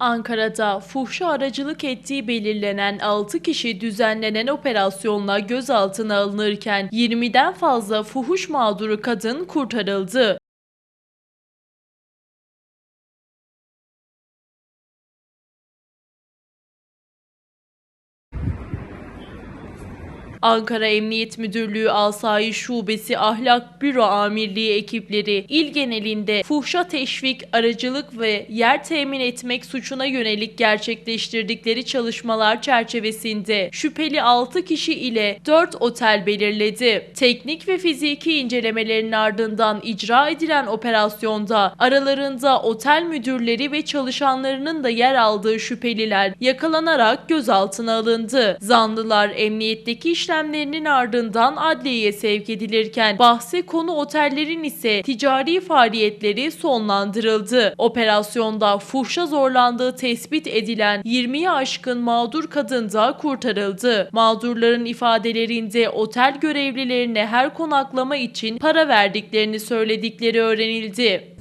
Ankara'da fuhşa aracılık ettiği belirlenen 6 kişi düzenlenen operasyonla gözaltına alınırken 20'den fazla fuhuş mağduru kadın kurtarıldı. Ankara Emniyet Müdürlüğü Asayiş Şubesi Ahlak Büro Amirliği ekipleri il genelinde fuhşa teşvik, aracılık ve yer temin etmek suçuna yönelik gerçekleştirdikleri çalışmalar çerçevesinde şüpheli 6 kişi ile 4 otel belirledi. Teknik ve fiziki incelemelerin ardından icra edilen operasyonda aralarında otel müdürleri ve çalışanlarının da yer aldığı şüpheliler yakalanarak gözaltına alındı. Zanlılar emniyetteki işlemlerinin ardından adliyeye sevk edilirken bahse konu otellerin ise ticari faaliyetleri sonlandırıldı. Operasyonda fuhşa zorlandığı tespit edilen 20'ye aşkın mağdur kadın da kurtarıldı. Mağdurların ifadelerinde otel görevlilerine her konaklama için para verdiklerini söyledikleri öğrenildi.